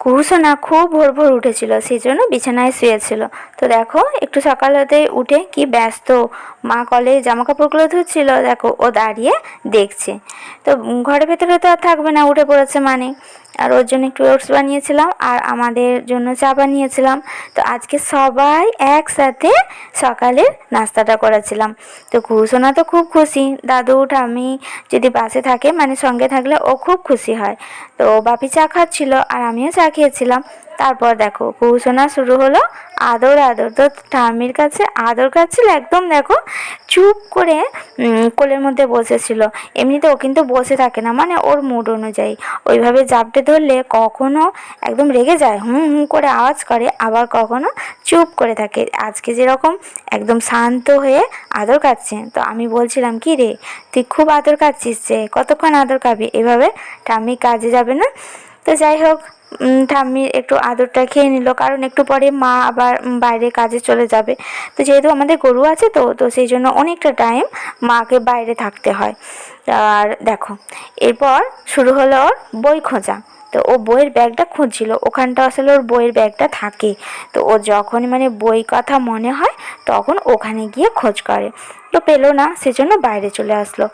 কুহুসোনা খুব ভোর ভোর উঠেছিল সেই জন্য বিছানায় শুয়েছিল। তো দেখো, একটু সকাল হতে উঠে কি ব্যস্ত। মা কলে জামা কাপড়গুলো ধুচ্ছিল, দেখো, ও দাঁড়িয়ে দেখছে। তো ঘরের ভেতরে তো আর থাকবে না, উঠে পড়েছে মানে আর ওর জন্য একটু ওটস বানিয়েছিলাম আর আমাদের জন্য চা বানিয়েছিলাম। তো আজকে সবাই একসাথে সকালের নাস্তাটা করেছিলাম। তো ঘুষোনা তো খুব খুশি। দাদু, ঠাম্মি যদি বাসে থাকে মানে সঙ্গে থাকলে ও খুব খুশি হয়। তো বাপি চা খাচ্ছিল আর আমিও চা খেয়েছিলাম। তারপর দেখো কুহুসোনা শুরু হলো, আদর আদর। তো ঠাম্মির কাছে আদর কাছিল একদম, দেখো, চুপ করে কোলের মধ্যে বসেছিল। এমনিতে ও কিন্তু বসে থাকে না মানে ওর মুড অনুযায়ী। ওইভাবে জাপটে ধরলে কখনো একদম রেগে যায়, হুম হুম করে আওয়াজ করে, আবার কখনো চুপ করে থাকে। আজকে যেরকম একদম শান্ত হয়ে আদর কাটছে তো আমি বলছিলাম, কি রে, তুই খুব আদর কাটছিস যে, কতক্ষণ আদর খাবি? এভাবে ঠাম্মি কাজে যাবে না। তো যাই হোক ঠাম্মি একটু আদরটা খেয়ে নিল, কারণ একটু পরে মা আবার বাইরে কাজে চলে যাবে। তো যেহেতু আমাদের গরু আছে তো তো সেই জন্য অনেকটা টাইম মাকে বাইরে থাকতে হয়। আর দেখো, এরপর শুরু হলো ওর বই খোঁজা। তো ও বইয়ের ব্যাগটা খুঁজছিল, ওখানটা আসলে ওর বইয়ের ব্যাগটা থাকে। তো ও যখনই মানে বই কথা মনে হয়, তখন ওখানে গিয়ে খোঁজ করে। তো পেল না, সেজন্য বাইরে চলে আসলো।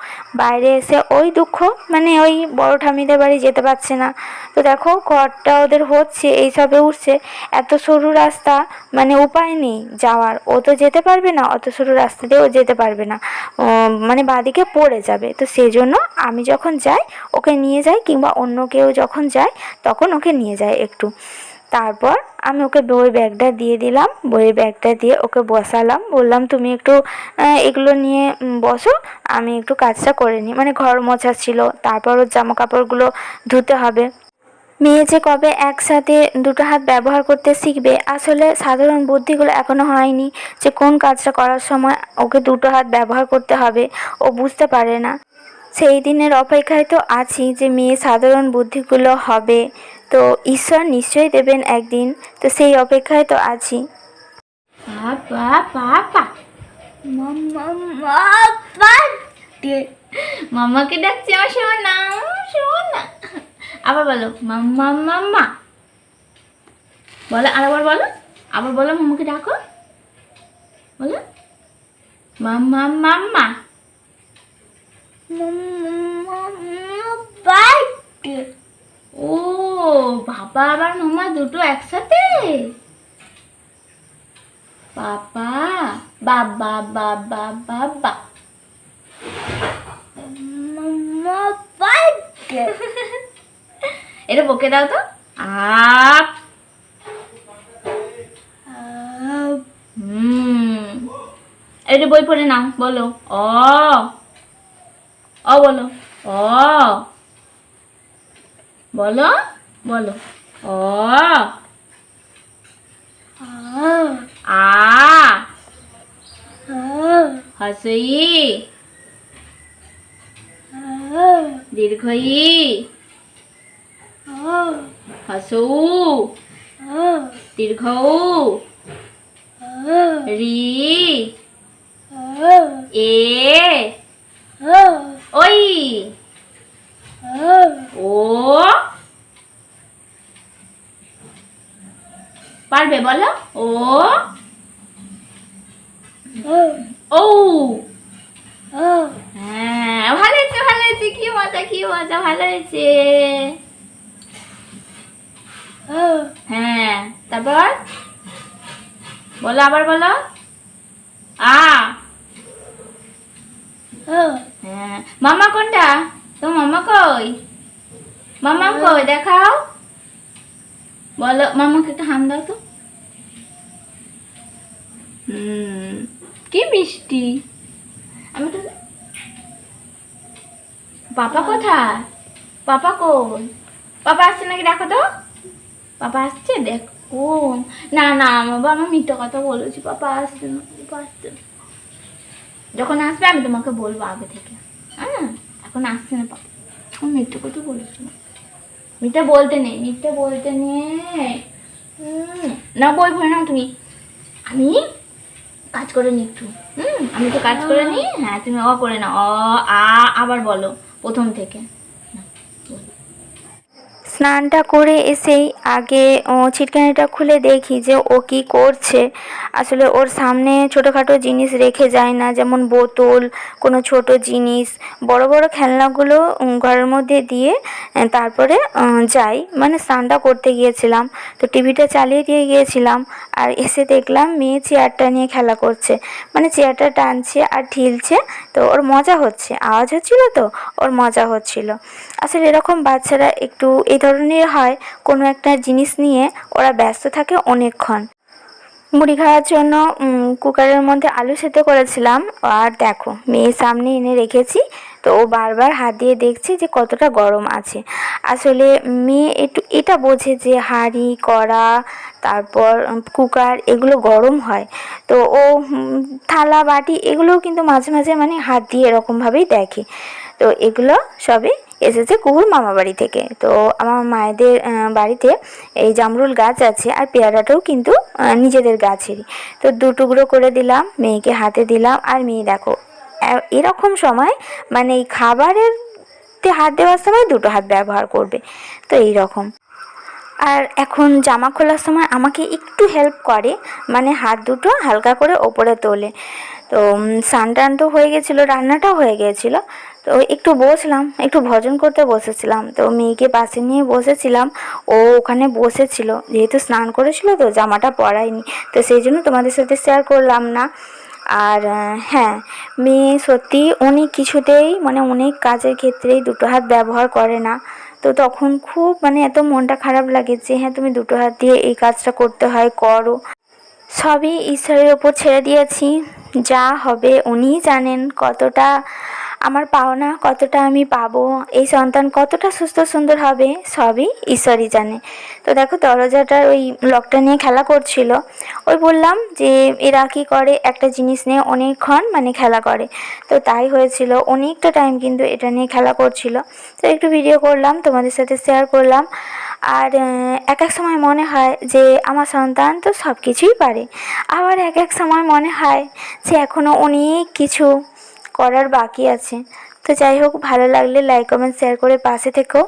বাইরে এসে ওই দুঃখ মানে ওই বড় ঠামিদের বাড়ি যেতে পারছে না। তো দেখো, ঘরটা ওদের হচ্ছে, এইসবে উঠছে এত সরু রাস্তা মানে উপায় নেই যাওয়ার। ও তো যেতে পারবে না, অত সরু রাস্তা দিয়ে ও যেতে পারবে না। মানে বাদিকে পড়ে যাবে। তো সেই জন্য আমি যখন যাই, ওকে নিয়ে যাই, কিংবা অন্য কেউ যখন যায়, তখন ওকে নিয়ে যায় একটু। তারপর আমি ওকে বই ব্যাগটা দিয়ে দিলাম বইয়ের ব্যাগটা দিয়ে ওকে বসালাম। বললাম, তুমি একটু এগুলো নিয়ে বসো, আমি একটু কাজটা করে নিই। মানে ঘর মোছা ছিল, তারপর ওর জামা কাপড়গুলো ধুতে হবে। মেয়ে যে কবে একসাথে দুটো হাত ব্যবহার করতে শিখবে, আসলে সাধারণ বুদ্ধিগুলো এখনও হয়নি যে কোন কাজটা করার সময় ওকে দুটো হাত ব্যবহার করতে হবে, ও বুঝতে পারে না। সেই দিনের অপেক্ষায় তো আছি যে মেয়ে সাধারণ বুদ্ধিগুলো হবে। তো ঈশ্বর নিশ্চয়ই দেবেন একদিন। তো সেই অপেক্ষায় তো আছি। মাম্মাকে ডাকছে আমার সোনা সোনা আবার বলো, মাম্মা মাম্মা। বলো, আরেকবার বলো। আবার বলো, মাম্মাকে ডাকো। বলো। মাম্মা মাম্মা। ও বাবা মাম্মা দুটো একসাথে? পাপা বাবা বাবা বাবা এটা বকে দাও তো। এটা বই পড়ে নাও, বলো। অ। অ বলো। অ। বলো। বলো। অ। আ। হসই। দীর্ঘই। হসৌ দীর্ঘ রি। এ। ওই। ও। পারবে বলো? ও। ও। হ্যাঁ ভালো হয়েছে ভালো হয়েছে। কি মজা কি মজা ভালো হয়েছে। হ্যাঁ তারপর? বলো আবার বলো। আ। হ্যাঁ মামা কোনটা? তো মামা কই? মামা কই? দেখাও। বলো মামাকে একটা হাম দাও তো। হুম। কি মিষ্টি? আমি তো পাপা কোথায়? পাপা কই পাপা আসছে নাকি দেখো তো? পাপা আসছে? দেখ ও না না আমার বাবা মিথ্যা কথা বলেছি। পাপা আসছে না পাপা আসছে যখন আসবে আমি তোমাকে বলব আগে থেকে। হ্যাঁ? এখন আসছে না পাপা আমি মিথ্যে কথা বলেছি মিথ্যা বলতে নেই মিথ্যে বলতে নেই। না বলব না তুমি। আমি কাজ করে নি একটু। হুম, আমি তো কাজ করে নি। হ্যাঁ তুমি অ করে না অ, আ, আবার বলো, প্রথম থেকে। স্নানটা করে এসেই আগে ছিটকানিটা খুলে দেখি যে ও কি করছে। আসলে ওর সামনে ছোটোখাটো জিনিস রেখে যায় না, যেমন বোতল, কোনো ছোট জিনিস, বড় বড় খেলনাগুলো ঘরের মধ্যে দিয়ে তারপরে যাই। মানে স্নানটা করতে গিয়েছিলাম, তো টিভিটা চালিয়ে দিয়ে গিয়েছিলাম, আর এসে দেখলাম মেয়ে চেয়ারটা নিয়ে খেলা করছে। মানে চেয়ারটা টানছে আর ঠেলছে তো ওর মজা হচ্ছে। আওয়াজ হচ্ছিল তো? ওর মজা হচ্ছিল। আসলে এরকম বাচ্চারা একটু এই হয়, কোনো একটা জিনিস নিয়ে ওরা ব্যস্ত থাকে অনেকক্ষণ। মুড়ি খাওয়ার জন্য কুকারের মধ্যে আলু সেদ্ধ করেছিলাম। আর দেখো, মেয়ের সামনে এনে রেখেছি, তো ও বারবার হাত দিয়ে দেখছে যে কতটা গরম আছে। আসলে মেয়ে একটু এটা বোঝে যে হাঁড়ি, কড়া, তারপর কুকার এগুলো গরম হয়। তো ও থালা, বাটি এগুলোও কিন্তু মাঝে মাঝে মানে হাত দিয়ে এরকমভাবেই দেখে। তো এগুলো সবই এসেছে কুকুর মামা বাড়ি থেকে। তো আমার মায়েদের বাড়িতে এই জামরুল গাছ আছে আর পেয়ারাটাও কিন্তু নিজেদের গাছেরই। তো দু টুকরো করে দিলাম, মেয়েকে হাতে দিলাম আর মেয়ে দেখো এরকম সময় মানে এই খাবারের হাত দেওয়ার সময় দুটো হাত ব্যবহার করবে, তো এই রকম আর এখন জামা খোলার সময় আমাকে একটু হেল্প করে মানে হাত দুটো হালকা করে ওপরে তোলে। তো স্নান টান তো হয়ে গেছিল, রান্নাটাও হয়ে গিয়েছিল তো একটু বসলাম, একটু ভজন করতে বসেছিলাম। তো মেয়েকে পাশে নিয়ে বসেছিলাম, ও ওখানে বসেছিল, যেহেতু স্নান করেছিল তো জামাটা পরায়নি। তো সেই জন্য তোমাদের সাথে শেয়ার করলাম না। আর হ্যাঁ মেয়ে সত্যি অনেক কিছুতেই মানে অনেক কাজের ক্ষেত্রেই দুটো হাত ব্যবহার করে না। তো তখন খুব মানে এত মনটা খারাপ লাগে যে হ্যাঁ তুমি দুটো হাত দিয়ে এই কাজটা করতে হয়, করো। সবই ঈশ্বরের ওপর ছেড়ে দিয়েছি। যা হবে উনিই জানেন কতটা আমার পাওনা কতটা আমি পাবো, এই সন্তান কতটা সুস্থ সুন্দর হবে, সবই ঈশ্বরই জানে। তো দেখো দরজাটার ওই লকটা নিয়ে খেলা করছিল। ওই বললাম যে, এরা কী করে? একটা জিনিস নিয়ে অনেকক্ষণ মানে খেলা করে। তো তাই হয়েছিল, অনেকটা টাইম কিন্তু এটা নিয়ে খেলা করছিল। তো একটু ভিডিও করলাম, তোমাদের সাথে শেয়ার করলাম। আর এক এক সময় মনে হয় যে, আমার সন্তান তো সব কিছুই পারে। আবার এক এক সময় মনে হয় যে এখনও অনেক কিছু করার বাকি আছে। তো যাই হোক ভালো লাগলে লাইক কমেন্ট শেয়ার করে পাশে থেকো।